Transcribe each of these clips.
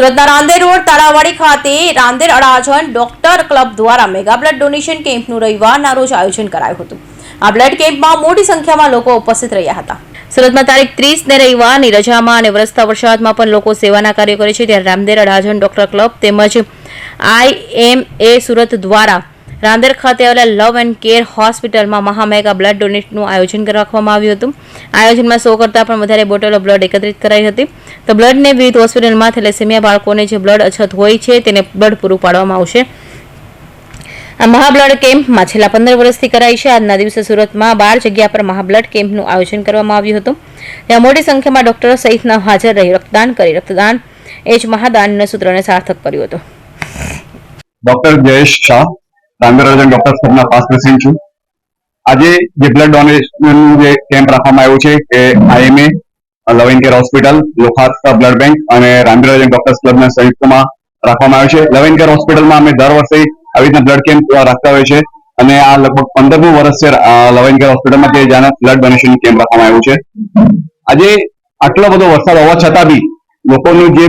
સુરતના રાંદેર રોડ તાળાવાડી ખાતે Rander Adajan doctor club દ્વારા મેગા બ્લડ ડોનેશન કેમ્પનું રવિવારના રોજ આયોજન કરાયું હતું. આ બ્લડ કેમ્પમાં મોટી સંખ્યામાં લોકો ઉપસ્થિત રહ્યા હતા. સુરતમાં તારીખ ત્રીસ ને રવિવારની રજામાં અને વરસતા વરસાદમાં પણ લોકો સેવાના કાર્યો કરે છે. ત્યારે રામદેર અડાજણ ડોક્ટર ક્લબ તેમજ આઈએમએ સુરત દ્વારા રાંદેર ખાતે આવેલા લવ એન્ડ કેર હોસ્પિટલમાં મહામેગા બ્લડ ડોનેટનું આયોજન રાખવામાં આવ્યું હતું. આયોજનમાં સો કરતાં પણ વધારે બોટલો બ્લડ એકત્રિત કરાઈ હતી. તો બ્લડને વિવિધ હોસ્પિટલમાં થેલેસેમિયા બાળકોને જે બ્લડ અછત હોય છે તેને બ્લડ પૂરું પાડવામાં આવશે. આ મહાબ્લડ કેમ્પમાં છેલ્લા પંદર વર્ષથી કરાય છે. આજના દિવસે સુરતમાં બાર જગ્યા પર મહાબ્લડ કેમ્પનું આયોજન કરવામાં આવ્યું હતું. ત્યાં મોટી સંખ્યામાં ડોક્ટરો સહિતના હાજર રહી રક્તદાન કરી રક્તદાન એ જ મહાદાનના સૂત્રને સાર્થક કર્યું હતું. ડોક્ટર જયેશ શાહ. રાંદેરાજન ડોક્ટર ક્લબના પાસ પ્રેસિડેન્ટ છું. આજે જે બ્લડ ડોનેશન જે કેમ્પ રાખવામાં આવ્યો છે એ આઈએમએ લવ કેર હોસ્પિટલ લોખાસ્તા બ્લડ બેંક અને રાંદેરાજન ડોક્ટર્સ ક્લબના સંયુક્તમાં રાખવામાં આવ્યો છે. લવ કેર હોસ્પિટલમાં અમે દર વર્ષે આવી રીતના બ્લડ કેમ્પ રાખતા હોય છે અને આ લગભગ પંદરમું વર્ષ છે કેર હોસ્પિટલમાં કે જ્યાં બ્લડ ડોનેશન કેમ્પ રાખવામાં આવ્યું છે. આજે આટલો બધો વરસાદ હોવા છતાં બી લોકોનું જે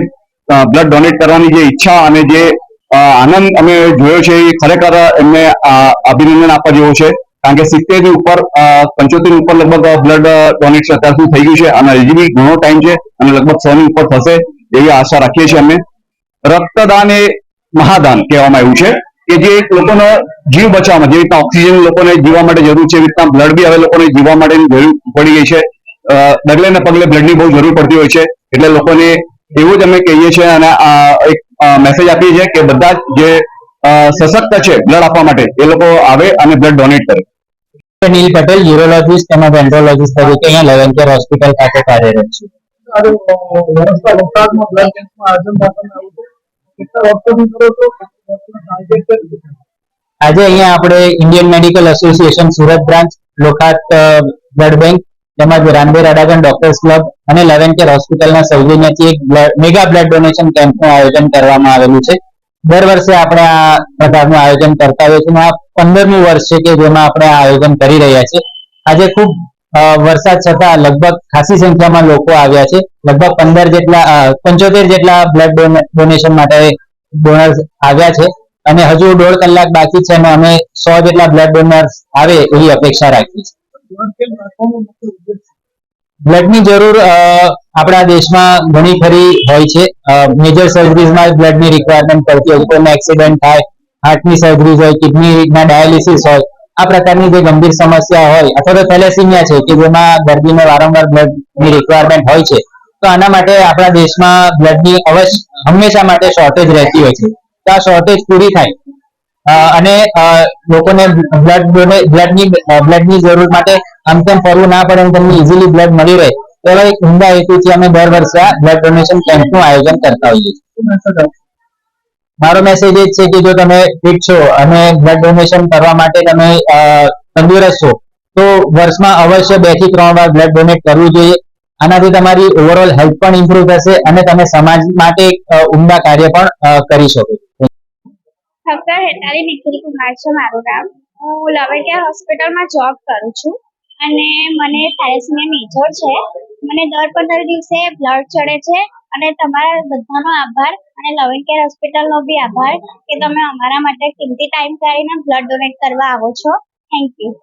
બ્લડ ડોનેટ કરવાની જે ઈચ્છા અને જે આનંદ અમે જોયો છે એ ખરેખર એમને અભિનંદન આપવા જેવો છે. કારણ કે સિત્તેર ઉપર પંચોતેર ઉપર લગભગ બ્લડ ડોનેશન અત્યાર સુધી થઈ ગયું છે અને હજી બી ઘણો ટાઈમ છે અને લગભગ સો ની ઉપર થશે એવી આશા રાખીએ છીએ અમે. રક્તદાન એ મહાદાન કહેવામાં આવ્યું છે કે જે લોકોનો જીવ બચાવવામાં જે રીતના ઓક્સિજન લોકોને જીવવા માટે જરૂર છે, એવી રીતના બ્લડ બી હવે લોકોને જીવવા માટે જરૂર પડી ગઈ છે. ડગલે ને પગલે બ્લડની બહુ જરૂર પડતી હોય છે. એટલે લોકોને એવું જ અમે કહીએ છીએ અને એક મેસેજ આપીએ છીએ કે બધા જે સશક્ત છે બ્લડ આપવા માટે એ લોકો આવે અને બ્લડ ડોનેટ કરે. નીલ પટેલ યુરોલોજીસ્ટ અને એન્ડ્રોલોજીસ્ટ તરીકે અહીંયા લેવન કેર હોસ્પિટલ ખાતે કાર્યરત છું. આજે અહીંયા આપણે Indian medical association Surat branch Lokhat blood bank તેમજ અડાગણ ડોક્ટર્સ ક્લબ અને લેવન કેર હોસ્પિટલના સૌજન્યથી એક મેગા બ્લડ ડોનેશન કેમ્પનું આયોજન કરવામાં આવેલું છે. દર વર્ષે આપણે આ પ્રકારનું આયોજન કરતા છીએ. અને આ પંદરમું વર્ષ છે કે જેમાં આપણે આ આયોજન કરી રહ્યા છીએ. આજે ખૂબ વરસાદ છતાં લગભગ ખાસી સંખ્યામાં લોકો આવ્યા છે. લગભગ પંદર જેટલા પંચોતેર જેટલા બ્લડ ડોનેશન માટે ડોનર્સ આવ્યા છે. અને હજુ દોઢ કલાક બાકી છે અને અમે સો જેટલા બ્લડ ડોનર્સ આવે એવી અપેક્ષા રાખીએ છીએ. બ્લડની જરૂર આપણા દેશમાં ઘણી ખરી હોય છે. મેજર સર્જરીઝમાં બ્લડની રિક્વાયરમેન્ટ પડતી હોય કોઈને એક્સિડન્ટ થાય હાર્ટની સર્જરી હોય કિડનીના ડાયાલિસિસ હોય, આ પ્રકારની જે ગંભીર સમસ્યા હોય અથવા તો થેલેસીમિયા છે કે જેમાં દર્દીને વારંવાર બ્લડની રિક્વાયરમેન્ટ હોય છે, તો આના માટે આપણા દેશમાં બ્લડની અવશ્ય હંમેશા માટે શોર્ટેજ રહેતી હોય છે. તો આ શોર્ટેજ પૂરી થાય. અને લોકોને બ્લડ બ્લડની બ્લડની જરૂર માટે આમ તેમ ફરવું ના પડે તમને ઇઝીલી બ્લડ મળી રહે. એવા એક ઉમદા હેતુથી અમે દર વર્ષે બ્લડ ડોનેશન કેમ્પનું આયોજન કરતા હોઈએ મારો મેસેજ એ છે કે જો તમે ફિટ છો અને બ્લડ ડોનેશન કરવા માટે તમે તંદુરસ્ત છો, તો વર્ષમાં અવશ્ય બેથી ત્રણ વાર બ્લડ ડોનેટ કરવું જોઈએ. આનાથી તમારી ઓવરઓલ હેલ્થ પણ ઇમ્પ્રુવ થશે અને તમે સમાજ માટે ઉમદા કાર્ય પણ કરી શકો છો. ડૉક્ટર હેતાલી નિખિલ કુમાર છે મારું નામ. હું લવેટિયા હોસ્પિટલમાં જોબ કરું છું અને મને થેલેસેમિયા મેજર છે. મને દર પંદર દિવસે બ્લડ ચડે છે અને તમારા બધાનો આભાર અને લવિંગ કેર હોસ્પિટલનો બી આભાર કે તમે અમારા માટે કિંમતી ટાઈમ કાઢીને બ્લડ ડોનેટ કરવા આવો છો. થેન્ક યુ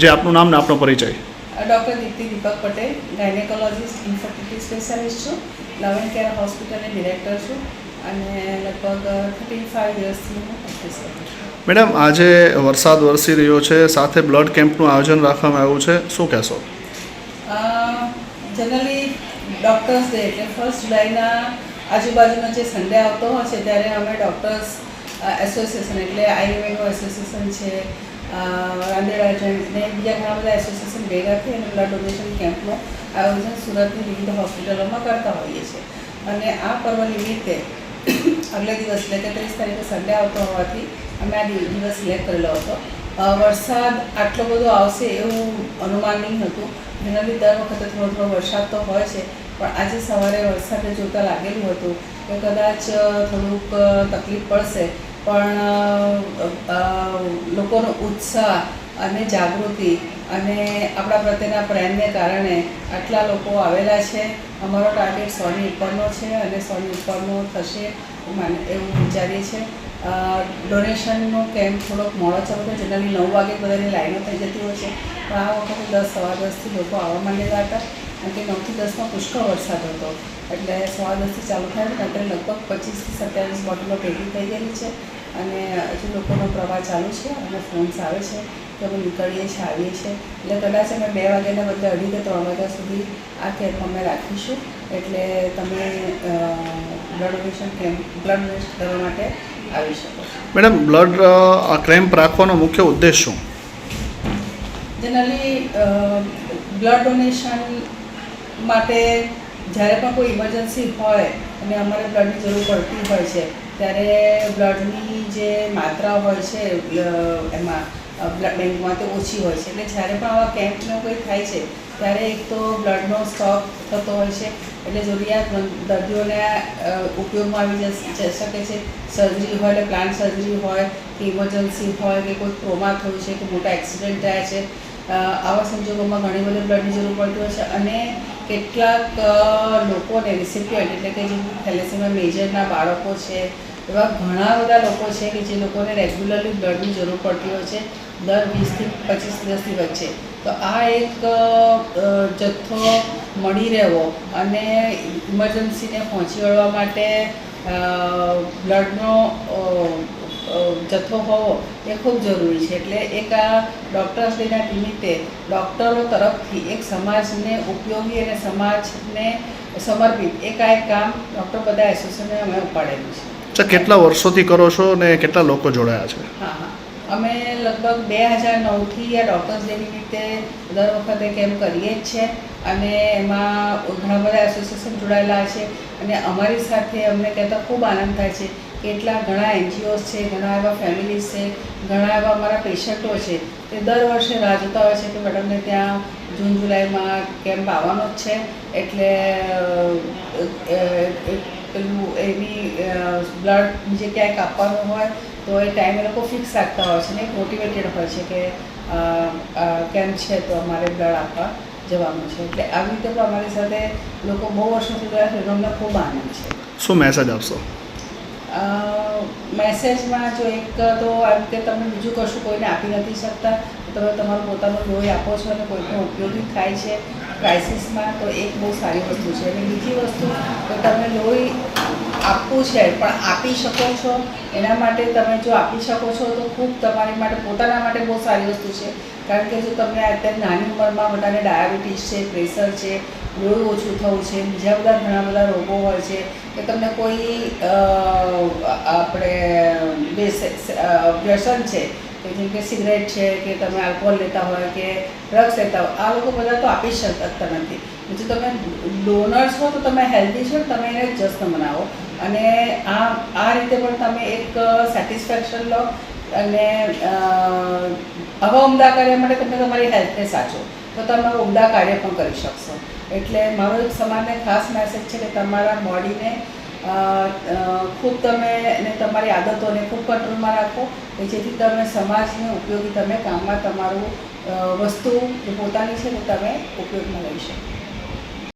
જે આપનું નામ ને આપનો પરિચય. Doctor Dipti Deepak Patel gynaecologist infertility specialist છું. લવિંગ કેર હોસ્પિટલની ડિરેક્ટર છું. અને લગભગ થર્ટી ફાઇવ યર્સથી હું પ્રેક્ટિસ કરું છું. મેડમ આજે વરસાદ વરસી રહ્યો છે સાથે બ્લડ કેમ્પનું આયોજન રાખવામાં આવ્યું છે શું કહેશો? જનરલી ડૉક્ટર્સ ડે એટલે ફર્સ્ટ જુલાઈના આજુબાજુનો જે સન્ડે આવતો હોય છે ત્યારે અમે ડૉક્ટર્સ એસોસિએશન એટલે આયુર્વેદનો એસોસિએશન છે રાંદેરાજન ને બીજા ઘણા બધા એસોસિએશન ભેગા થઈ અને બ્લડ ડોનેશન કેમ્પનું આયોજન સુરતની વિવિધ હોસ્પિટલોમાં કરતા હોઈએ છીએ. અને આ પર્વ નિમિત્તે આગલે દિવસ એટલે કે ત્રીસ તારીખે સન્ડે આવતો હોવાથી અમે આ દિવ- દિવસ સિલેક્ટ કરેલો હતો વરસાદ આટલો બધો આવશે એવું અનુમાન નહીં હતું જનરલી દર વખતે થોડો થોડો વરસાદ તો હોય છે, પણ આજે સવારે વરસાદે જોતાં લાગેલું હતું કે કદાચ થોડુંક તકલીફ પડશે. પણ લોકોનો ઉત્સાહ અને જાગૃતિ અને આપણા પ્રત્યેના પ્રેમને કારણે આટલા લોકો આવેલા છે. અમારો ટાર્ગેટ સોની ઉપરનો છે અને સોની ઉપરનો થશે એવું વિચારીએ છીએ. ડોનેશનનો કેમ્પ થોડોક મોડો ચાલુ થયો જનરલી નવ વાગે બધાની લાઈનો થઈ જતી હોય છે. પણ આ વખતે દસ, સવા દસથી લોકો આવવા માંડેલા હતા. કારણ કે નવથી દસમાં પુષ્કળ વરસાદ હતો. એટલે સવા દસથી ચાલુ થયા ને અત્યારે લગભગ પચીસથી સત્યાવીસ બોટલો ભેગી થઈ ગયેલી છે. અને હજુ લોકોનો પ્રવાહ ચાલુ છે અને ફોન્સ આવે છે. કે અમે નીકળીએ છીએ આવીએ છીએ. એટલે કદાચ અમે બે વાગ્યાના બદલે અઢી કે ત્રણ વાગ્યા સુધી આ કેમ્પ અમે રાખીશું. એટલે તમે blood donation camp blood donation કરવા માટે આવી શકો મેડમ બ્લડ કેમ્પ રાખવાનો મુખ્ય ઉદ્દેશ શું? જનરલી બ્લડ ડોનેશન માટે જ્યારે પણ કોઈ ઇમરજન્સી હોય અને અમારે બ્લડની જરૂર પડતી હોય છે ત્યારે બ્લડની જે માત્રા હોય છે એમાં બ્લડ બેંકમાં તો ઓછી હોય છે. એટલે જ્યારે પણ આવા કેમ્પનો કોઈ થાય છે, ત્યારે એક તો બ્લડનો સ્ટોક થતો હોય છે. એટલે જરૂરિયાત દર્દીઓને ઉપયોગમાં આવી જઈ શકે છે. સર્જરી હોય એટલે પ્લાન્ટ સર્જરી હોય કે ઇમરજન્સી હોય કે કોઈ ટ્રોમા થયું છે કે મોટા એક્સિડન્ટ થયા છે. આવા સંજોગોમાં ઘણી બધી બ્લડની જરૂર પડતી હોય છે અને કેટલાક લોકોને રિસિપિયન્ટ એટલે કે જે થેલેસેમિયા મેજરના બાળકો છે એવા ઘણા બધા લોકો છે કે જે લોકોને રેગ્યુલરલી બ્લડની જરૂર પડતી હોય છે, દર વીસથી પચીસ દિવસની વચ્ચે. તો આ એક જથ્થો મળી રહેવો અને ઇમરજન્સીને પહોંચી વળવા માટે બ્લડનો જથ્થો હોવો એ ખૂબ જરૂરી છે. એટલે એક આ ડૉક્ટર્સ ડેના નિમિત્તે ડૉક્ટરો તરફથી એક સમાજને ઉપયોગી અને સમાજને સમર્પિત એક આ એક કામ ડૉક્ટર બધા એસોસિએશને અમે ઉપાડેલું છે. અચ્છા, કેટલા વર્ષોથી કરો છો અને કેટલા લોકો જોડાયા છે? અમે લગભગ બે હજાર નવથી આ ડૉક્ટર્સ ડે નિમિત્તે દર વખતે કેમ્પ કરીએ જ છે અને એમાં ઘણા બધા એસોસિએશન જોડાયેલા છે અને અમારી સાથે અમને કહેતા ખૂબ આનંદ થાય છે કેટલા ઘણા એનજીઓસ છે, ઘણા એવા ફેમિલીઝ છે, ઘણા એવા અમારા પેશન્ટો છે તે દર વર્ષે રાહ જોતા હોય છે કે મેડમને ત્યાં જૂન જુલાઈમાં કેમ્પ આવવાનો જ છે એટલે પેલું એની બ્લડ બીજે ક્યાંય કાપવાનું હોય તો એ ટાઈમ એ લોકો ફિક્સ રાખતા હોય છે ને મોટિવેટેડ હોય છે કે કેમ છે તો અમારે બ્લડ આપવા જવાનું છે. એટલે આવી રીતે પણ અમારી સાથે લોકો બહુ વર્ષોથી ગયા છે અમને ખૂબ આનંદ છે. શું મેસેજ આપશો? મેસેજમાં જો એક તો એમ કે તમે બીજું કશું કોઈને આપી નથી શકતા તમે તમારું પોતાનું લોહી આપો છો અને કોઈને ઉપયોગી થાય છે. ક્રાઇસિસમાં તો એક બહુ સારી વસ્તુ છે. અને બીજી વસ્તુ, તો તમે લોહી આપવું છે, પણ આપી શકો છો. એના માટે તમે જો આપી શકો છો, તો ખૂબ તમારી માટે, પોતાના માટે બહુ સારી વસ્તુ છે. કારણ કે જો તમને અત્યારે નાની ઉંમરમાં બધાને ડાયાબિટીસ છે, પ્રેશર છે, લોહી ઓછું થવું છે, બીજા બધા ઘણા બધા રોગો હોય છે, કે તમને કોઈ આપણે વ્યસન છે કે જેમ કે સિગરેટ છે, કે તમે આલ્કોહોલ લેતા હોય, કે ડ્રગ્સ લેતા હોય, આ લોકો બધા તો આપી શકતા નથી. જો તમે ડોનર્સ છો તો તમે હેલ્ધી છો, તમે એને જશ્ન મનાવો અને આ આ રીતે પણ તમે એક સેટિસ્ફેક્શન લો અને આવા ઉમદા કાર્ય માટે તમે તમારી હેલ્થને સાચો તો તમે ઉમદા કાર્ય પણ કરી શકશો. એટલે મારો એક સમાજને ખાસ મેસેજ છે કે તમારા બોડીને ખૂબ તમે અને તમારી આદતોને ખૂબ કંટ્રોલમાં રાખો કે જેથી તમે સમાજને ઉપયોગી તમે કામમાં તમારું વસ્તુ જે પોતાની છે તે તમે ઉપયોગમાં લઈ શકો.